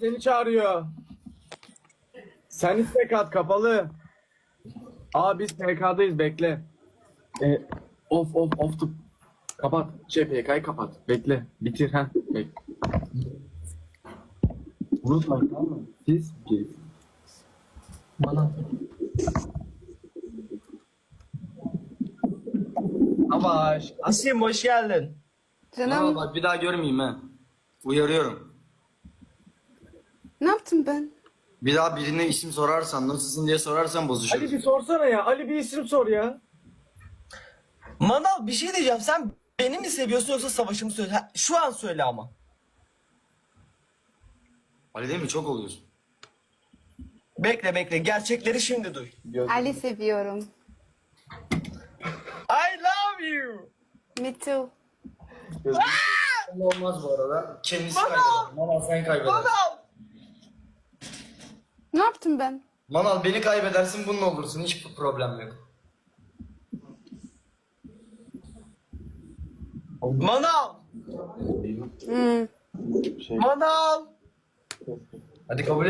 seni çağırıyor. Sen istek at kapalı. Aa biz PK'dayız bekle. E, of of of tut. Kapat. Şey PK'yı kapat. Bekle. Bitir ha. Bekle. Unutmayın tamam mı? Siz biz. Bana. Avaş. Asim hoş geldin. Canım Ama bak bir daha görmeyeyim ha. Uyarıyorum. Ne yaptım ben? Bir daha birine isim sorarsan, nasılsın diye sorarsan Ali bozuşuruz. bir sorsana ya. Ali bir isim sor ya. Manav bir şey diyeceğim. Sen beni mi seviyorsun yoksa savaşımı söyle. Ha, şu an söyle ama. Ali değil mi? Çok oluyorsun. Bekle bekle. Gerçekleri şimdi duy. Ali seviyorum. I love you. Me too. Olmaz bu arada. Kendisi kaybeder. Manal sen kaybedersin. Manav. Ne yaptım ben? Manal beni kaybedersin bunun olursun. Hiç problem yok. Manav. Hmm. Manav. Hadi kabul et.